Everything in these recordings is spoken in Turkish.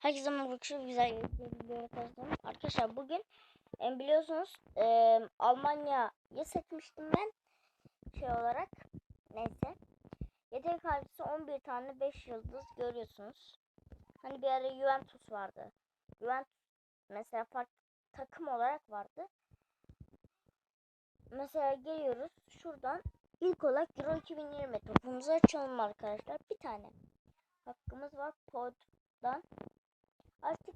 Herkese merhaba arkadaşlar. Güzel videoya karşıladım. Arkadaşlar bugün e, biliyorsunuz e, Almanya'yı seçmiştim ben şey olarak. Neyse. Yetenek harcısı 11 tane 5 yıldız görüyorsunuz. Hani bir ara Juventus vardı. Juventus mesela farklı takım olarak vardı. Mesela geliyoruz şuradan ilk olarak Euro 2020 topumuzu açalım arkadaşlar. Bir tane hakkımız var poddan. Artık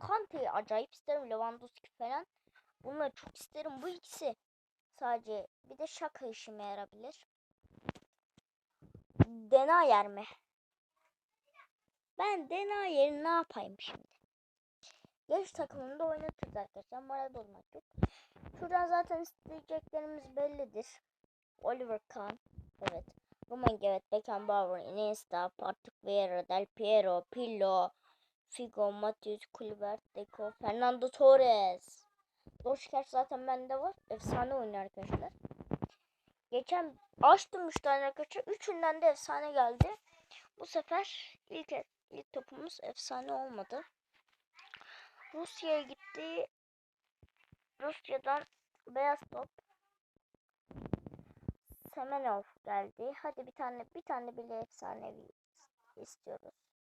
Kante'yi acayip isterim. Lewandowski falan. Bunları çok isterim. Bu ikisi sadece bir de şaka işime yarabilir. Dena yer mi? Ben Dena yerini ne yapayım şimdi? Genç takımında oynatırız arkadaşlar. Moral bozmak yok. Şuradan zaten isteyeceklerimiz bellidir. Oliver Kahn. Evet. Roman evet. Beckenbauer, Iniesta, Patrick Vieira, Del Piero, Pirlo, Figo, Matius, Kluivert, Deco, Fernando Torres. Doşker zaten bende var. Efsane oynuyor arkadaşlar. Geçen açtım 3 tane arkadaşlar. Üçünden de efsane geldi. Bu sefer ilk ilk topumuz efsane olmadı. Rusya'ya gitti. Rusya'dan beyaz top. Semenov geldi. Hadi bir tane bir tane bile efsanevi istiyoruz.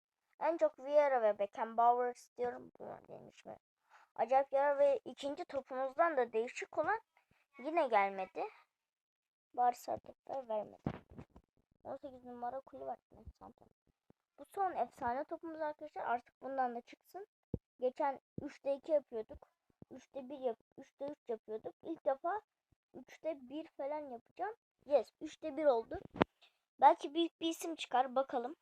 En çok Vieira ve Beckenbauer istiyorum. Bu demiş mi? Acayip Vieira ve ikinci topumuzdan da değişik olan yine gelmedi. Sardıklar vermedi. 18 numara kulü var. Bu son efsane topumuz arkadaşlar. Artık bundan da çıksın. Geçen 3'te 2 yapıyorduk. 3'te 1 yap 3'te 3 yapıyorduk. İlk defa 3'te 1 falan yapacağım. Yes 3'te 1 oldu. Belki büyük bir isim çıkar bakalım.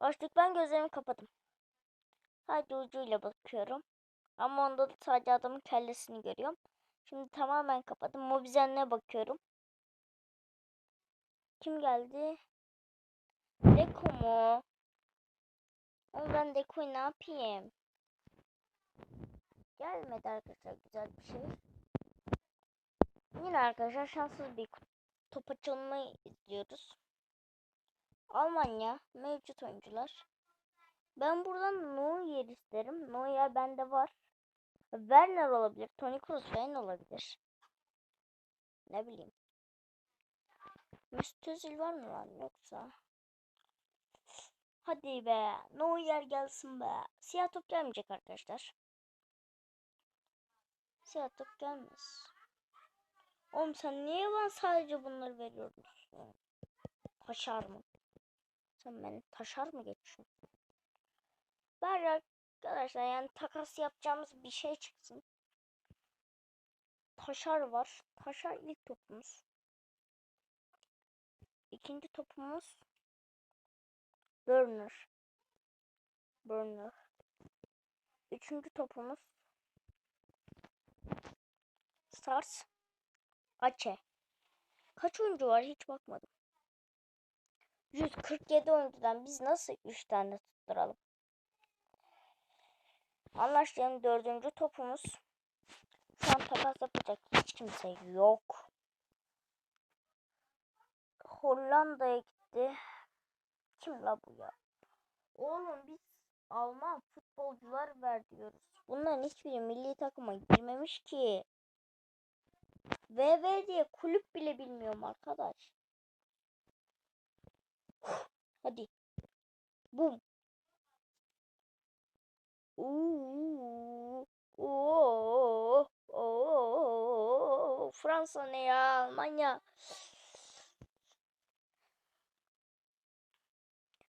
Artık ben gözlerimi kapadım. Sadece ucuyla bakıyorum. Ama onda da sadece adamın kellesini görüyorum. Şimdi tamamen kapadım. Mobizen'e bakıyorum. Kim geldi? Deko mu? Ama ben Deko'yu ne yapayım? Gelmedi arkadaşlar güzel bir şey. Yine arkadaşlar şanssız bir top açılmayı izliyoruz. Almanya mevcut oyuncular. Ben buradan Neuer isterim. Neuer bende var. Werner olabilir. Toni Kroos falan olabilir. Ne bileyim. Mesut Özil var mı lan yoksa? Hadi be. Neuer gelsin be. Siyah top gelmeyecek arkadaşlar. Siyah top gelmez. Oğlum sen niye bana sadece bunları veriyorsun? Taşar mı? Sen beni taşar mı geçiyorsun? Bari arkadaşlar yani takas yapacağımız bir şey çıksın. Taşar var. Taşar ilk topumuz. İkinci topumuz Burner. Burner. Üçüncü topumuz Stars. Açe. Kaç oyuncu var hiç bakmadım. 147 oyuncudan biz nasıl 3 tane tutturalım? Anlaştığım dördüncü topumuz. Şu an takas yapacak hiç kimse yok. Hollanda'ya gitti. Kim la bu ya? Oğlum biz Alman futbolcular ver diyoruz. Bunların hiçbiri milli takıma girmemiş ki. VV diye kulüp bile bilmiyorum arkadaş. Hadi. Bum. Oo, oo, oo, Fransa ne ya? Almanya.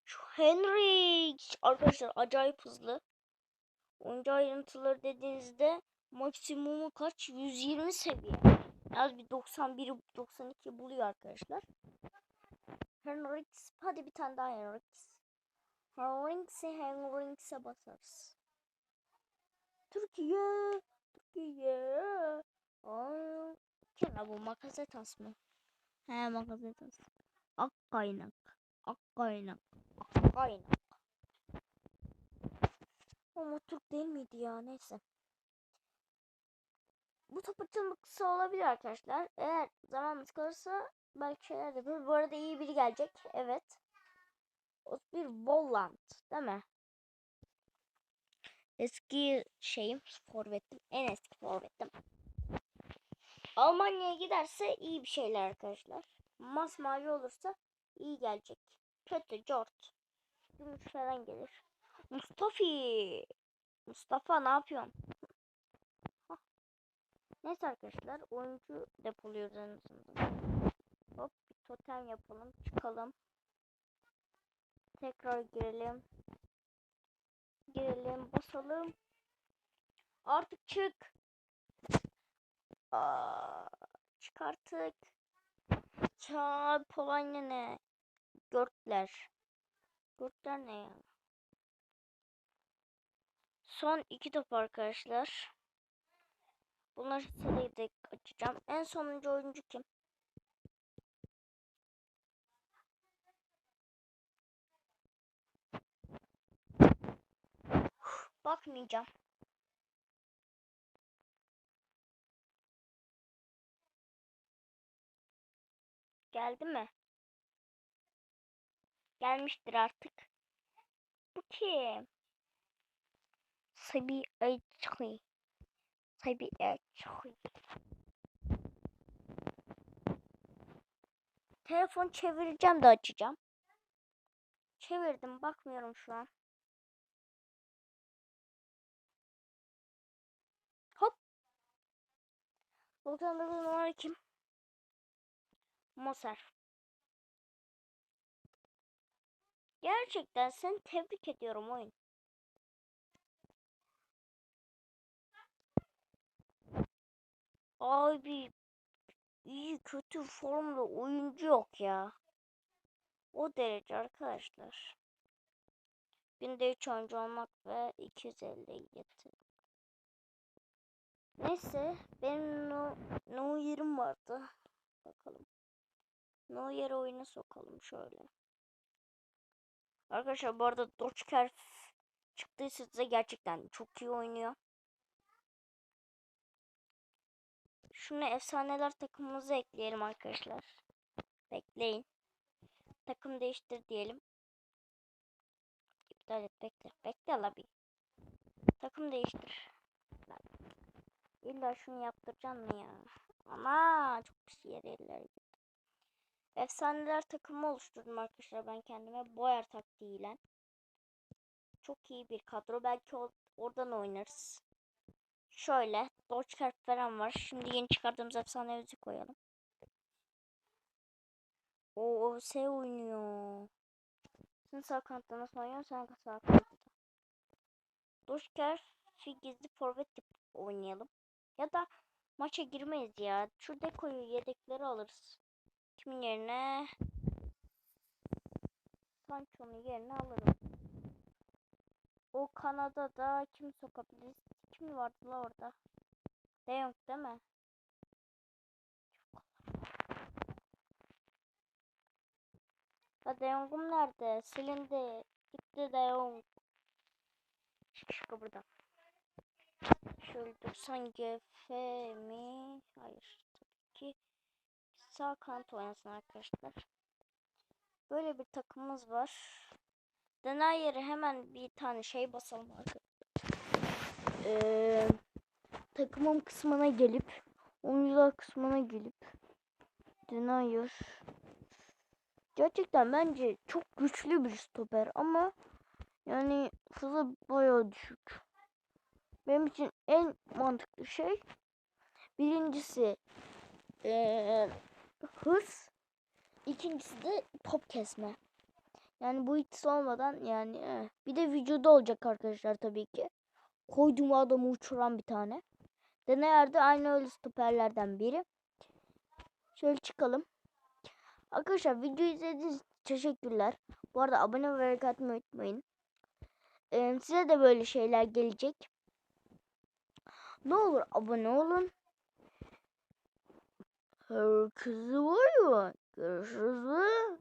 Şu Henry arkadaşlar acayip hızlı. Oyuncu ayrıntıları dediğinizde maksimumu kaç? 120 seviye. Az bir 91 92 buluyor arkadaşlar. Henrix hadi bir tane daha Henrix. Henrix'e Henrix'e basarız. Türkiye Türkiye Aa, kim bu makazetas mı? He makazetas. Ak kaynak. Ak kaynak. Ak kaynak. Ama Türk değil miydi ya neyse. Bu top açılmak kısa olabilir arkadaşlar. Eğer zamanımız kalırsa belki şeyler yapıyoruz. Bu arada iyi biri gelecek. Evet. bir Volland değil mi? Eski şeyim forvetim. En eski forvetim. Almanya'ya giderse iyi bir şeyler arkadaşlar. Masmavi olursa iyi gelecek. Kötü, cort. Gümüş falan gelir. Mustafi. Mustafa ne yapıyorsun? Neyse arkadaşlar oyuncu depoluyoruz en azından. Totem yapalım. Çıkalım. Tekrar girelim. Girelim. Basalım. Artık çık. Aa, çık artık. Polonya ne? Görtler. Görtler ne ya? Son iki top arkadaşlar. Bunları sırayı da açacağım. En sonuncu oyuncu kim? Bakmayacağım. Geldi mi? Gelmiştir artık. Bu kim? Sabi Açı. Sabi Açı. Telefon çevireceğim de açacağım. Çevirdim bakmıyorum şu an. 99 numara kim? Moser. Gerçekten seni tebrik ediyorum oyun. Abi iyi kötü formda oyuncu yok ya. O derece arkadaşlar. Günde 3 oyuncu olmak ve 250 getirmek. Neyse benim no, no yerim vardı. Bakalım. No yer oyuna sokalım şöyle. Arkadaşlar bu arada Doçker çıktıysa size gerçekten çok iyi oynuyor. Şunu efsaneler takımımıza ekleyelim arkadaşlar. Bekleyin. Takım değiştir diyelim. İptal et bekle. Bekle la bir. Takım değiştir. İlla şunu yaptıracaksın mı ya? Ama çok pis yere eller gitti. Efsaneler takımı oluşturdum arkadaşlar ben kendime. Boyar taktiğiyle. Çok iyi bir kadro. Belki oradan oynarız. Şöyle. Dogecoin falan var. Şimdi yeni çıkardığımız efsane yüzü koyalım. O OS oynuyor. Sen sağ kanatta nasıl oynuyorsun? Sen sağ kanatta. Dogecoin gizli forvet oynayalım. Ya da maça girmeyiz ya. Şu dekoyu yedekleri alırız. Kimin yerine? Sancho'nun yerine alırım. O Kanada'da kim sokabiliriz? Kim vardı la orada? De Jong değil mi? La De Jong'um nerede? Silindi. Gitti De Jong. Çık çık. Şöyle 90 GF mi? Hayır. Tabii ki sağ kanat oynasın arkadaşlar. Böyle bir takımımız var. Denayer'e hemen bir tane şey basalım arkadaşlar. Ee, takımım kısmına gelip oyuncular kısmına gelip Denayer gerçekten bence çok güçlü bir stoper ama yani hızı bayağı düşük. Benim için en mantıklı şey birincisi ee, hız ikincisi de top kesme. Yani bu ikisi olmadan yani eh. bir de vücudu olacak arkadaşlar tabii ki. Koyduğum adamı uçuran bir tane. Deneyerde aynı öyle stoperlerden biri. Şöyle çıkalım. Arkadaşlar videoyu izlediğiniz teşekkürler. Bu arada abone ve like atmayı unutmayın. Ee, size de böyle şeyler gelecek. Ne olur abone olun. Herkese var ya. Görüşürüz.